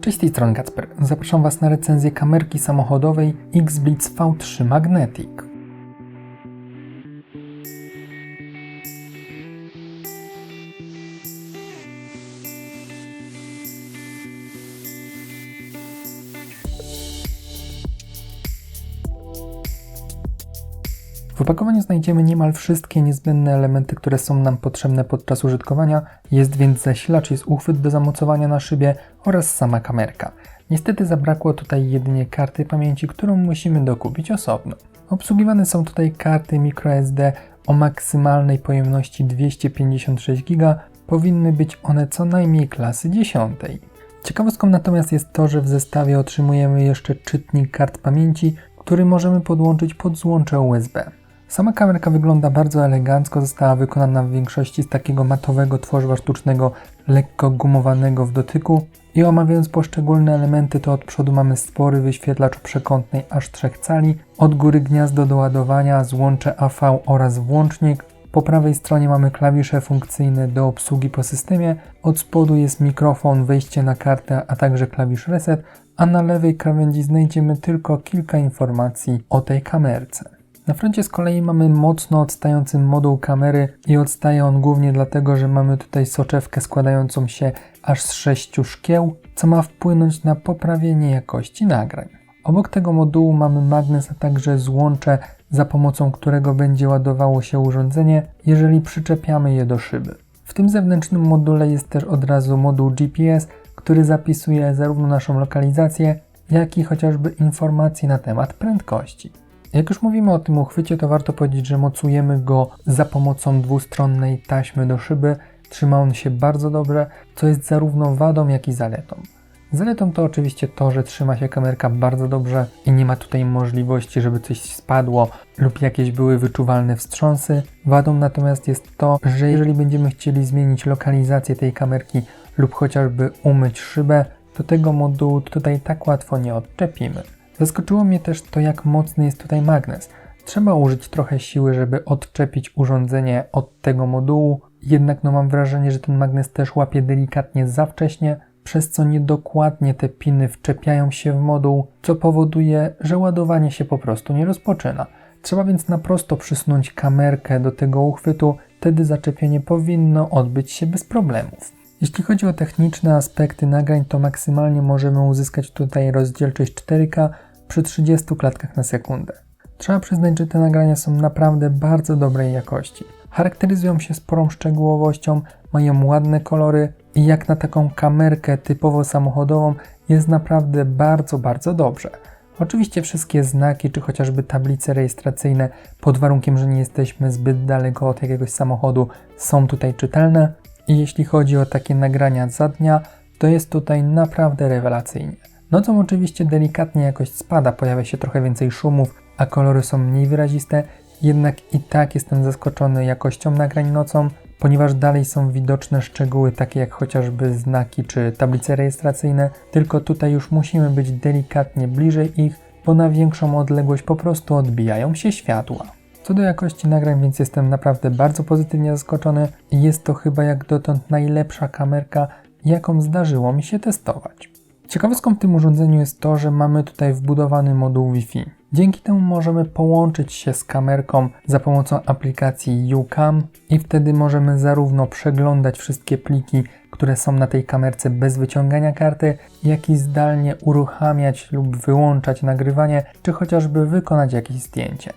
Cześć, z tej strony Kacper. Zapraszam Was na recenzję kamerki samochodowej X-Blitz V3 Magnetic. Opakowaniu znajdziemy niemal wszystkie niezbędne elementy, które są nam potrzebne podczas użytkowania. Jest więc zasilacz, jest uchwyt do zamocowania na szybie oraz sama kamerka. Niestety zabrakło tutaj jedynie karty pamięci, którą musimy dokupić osobno. Obsługiwane są tutaj karty microSD o maksymalnej pojemności 256 GB. Powinny być one co najmniej klasy 10. Ciekawostką natomiast jest to, że w zestawie otrzymujemy jeszcze czytnik kart pamięci, który możemy podłączyć pod złącze USB. Sama kamerka wygląda bardzo elegancko, została wykonana w większości z takiego matowego tworzywa sztucznego, lekko gumowanego w dotyku. I omawiając poszczególne elementy, to od przodu mamy spory wyświetlacz przekątnej aż 3 cali, od góry gniazdo do ładowania, złącze AV oraz włącznik. Po prawej stronie mamy klawisze funkcyjne do obsługi po systemie, od spodu jest mikrofon, wejście na kartę, a także klawisz reset, a na lewej krawędzi znajdziemy tylko kilka informacji o tej kamerce. Na froncie z kolei mamy mocno odstający moduł kamery i odstaje on głównie dlatego, że mamy tutaj soczewkę składającą się aż z sześciu szkieł, co ma wpłynąć na poprawienie jakości nagrań. Obok tego modułu mamy magnes, a także złącze, za pomocą którego będzie ładowało się urządzenie, jeżeli przyczepiamy je do szyby. W tym zewnętrznym module jest też od razu moduł GPS, który zapisuje zarówno naszą lokalizację, jak i chociażby informacje na temat prędkości. Jak już mówimy o tym uchwycie, to warto powiedzieć, że mocujemy go za pomocą dwustronnej taśmy do szyby. Trzyma on się bardzo dobrze, co jest zarówno wadą, jak i zaletą. Zaletą to oczywiście to, że trzyma się kamerka bardzo dobrze i nie ma tutaj możliwości, żeby coś spadło lub jakieś były wyczuwalne wstrząsy. Wadą natomiast jest to, że jeżeli będziemy chcieli zmienić lokalizację tej kamerki lub chociażby umyć szybę, to tego modułu tutaj tak łatwo nie odczepimy. Zaskoczyło mnie też to, jak mocny jest tutaj magnes. Trzeba użyć trochę siły, żeby odczepić urządzenie od tego modułu, jednak no mam wrażenie, że ten magnes też łapie delikatnie za wcześnie, przez co niedokładnie te piny wczepiają się w moduł, co powoduje, że ładowanie się po prostu nie rozpoczyna. Trzeba więc na prosto przysunąć kamerkę do tego uchwytu, wtedy zaczepienie powinno odbyć się bez problemów. Jeśli chodzi o techniczne aspekty nagrań, to maksymalnie możemy uzyskać tutaj rozdzielczość 4K przy 30 klatkach na sekundę. Trzeba przyznać, że te nagrania są naprawdę bardzo dobrej jakości. Charakteryzują się sporą szczegółowością, mają ładne kolory i jak na taką kamerkę typowo samochodową jest naprawdę bardzo, bardzo dobrze. Oczywiście wszystkie znaki, czy chociażby tablice rejestracyjne, pod warunkiem, że nie jesteśmy zbyt daleko od jakiegoś samochodu, są tutaj czytelne. I jeśli chodzi o takie nagrania za dnia, to jest tutaj naprawdę rewelacyjnie. Nocą oczywiście delikatnie jakość spada, pojawia się trochę więcej szumów, a kolory są mniej wyraziste, jednak i tak jestem zaskoczony jakością nagrań nocą, ponieważ dalej są widoczne szczegóły takie jak chociażby znaki czy tablice rejestracyjne, tylko tutaj już musimy być delikatnie bliżej ich, bo na większą odległość po prostu odbijają się światła. Co do jakości nagrań, więc jestem naprawdę bardzo pozytywnie zaskoczony jest to chyba jak dotąd najlepsza kamerka, jaką zdarzyło mi się testować. Ciekawostką w tym urządzeniu jest to, że mamy tutaj wbudowany moduł Wi-Fi. Dzięki temu możemy połączyć się z kamerką za pomocą aplikacji UCam i wtedy możemy zarówno przeglądać wszystkie pliki, które są na tej kamerce bez wyciągania karty, jak i zdalnie uruchamiać lub wyłączać nagrywanie, czy chociażby wykonać jakieś zdjęcie.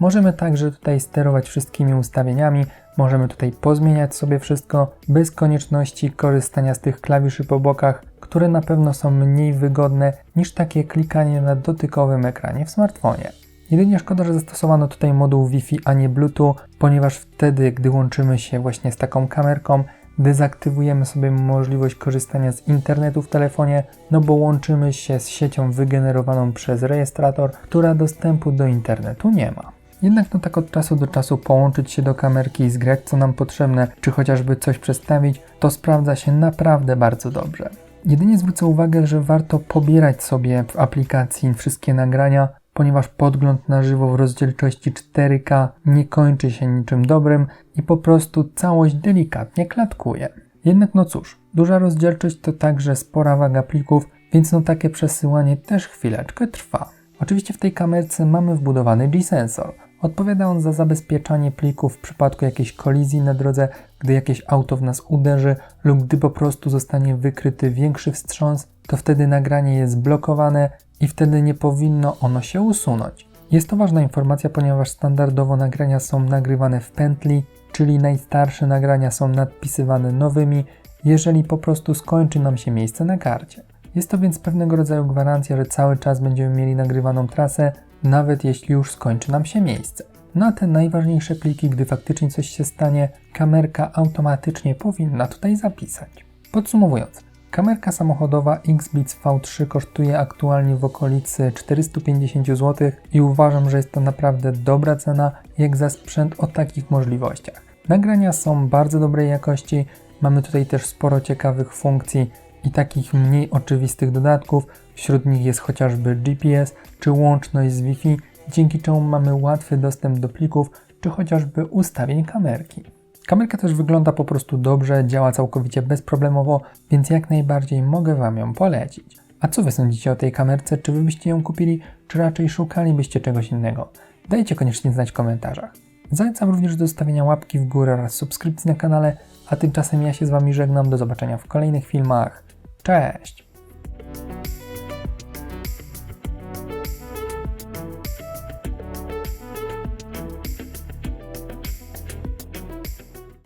Możemy także tutaj sterować wszystkimi ustawieniami, możemy tutaj pozmieniać sobie wszystko bez konieczności korzystania z tych klawiszy po bokach, które na pewno są mniej wygodne niż takie klikanie na dotykowym ekranie w smartfonie. Jedynie szkoda, że zastosowano tutaj moduł Wi-Fi, a nie Bluetooth, ponieważ wtedy, gdy łączymy się właśnie z taką kamerką, dezaktywujemy sobie możliwość korzystania z internetu w telefonie, no bo łączymy się z siecią wygenerowaną przez rejestrator, która dostępu do internetu nie ma. Jednak no tak od czasu do czasu połączyć się do kamerki i zgrać co nam potrzebne, czy chociażby coś przedstawić, to sprawdza się naprawdę bardzo dobrze. Jedynie zwrócę uwagę, że warto pobierać sobie w aplikacji wszystkie nagrania, ponieważ podgląd na żywo w rozdzielczości 4K nie kończy się niczym dobrym i po prostu całość delikatnie klatkuje. Jednak no cóż, duża rozdzielczość to także spora waga plików, więc no takie przesyłanie też chwileczkę trwa. Oczywiście w tej kamerce mamy wbudowany G-sensor. Odpowiada on za zabezpieczanie plików w przypadku jakiejś kolizji na drodze, gdy jakieś auto w nas uderzy lub gdy po prostu zostanie wykryty większy wstrząs, to wtedy nagranie jest blokowane i wtedy nie powinno ono się usunąć. Jest to ważna informacja, ponieważ standardowo nagrania są nagrywane w pętli, czyli najstarsze nagrania są nadpisywane nowymi, jeżeli po prostu skończy nam się miejsce na karcie. Jest to więc pewnego rodzaju gwarancja, że cały czas będziemy mieli nagrywaną trasę, nawet jeśli już skończy nam się miejsce. Na te najważniejsze pliki, gdy faktycznie coś się stanie, kamerka automatycznie powinna tutaj zapisać. Podsumowując, kamerka samochodowa Xbits V3 kosztuje aktualnie w okolicy 450 zł i uważam, że jest to naprawdę dobra cena jak za sprzęt o takich możliwościach. Nagrania są bardzo dobrej jakości, mamy tutaj też sporo ciekawych funkcji i takich mniej oczywistych dodatków. Wśród nich jest chociażby GPS czy łączność z Wi-Fi, dzięki czemu mamy łatwy dostęp do plików czy chociażby ustawień kamerki. Kamerka też wygląda po prostu dobrze, działa całkowicie bezproblemowo, więc jak najbardziej mogę Wam ją polecić. A co Wy sądzicie o tej kamerce? Czy Wy byście ją kupili, czy raczej szukalibyście czegoś innego? Dajcie koniecznie znać w komentarzach. Zachęcam również do zostawienia łapki w górę oraz subskrypcji na kanale, a tymczasem ja się z Wami żegnam. Do zobaczenia w kolejnych filmach. Cześć!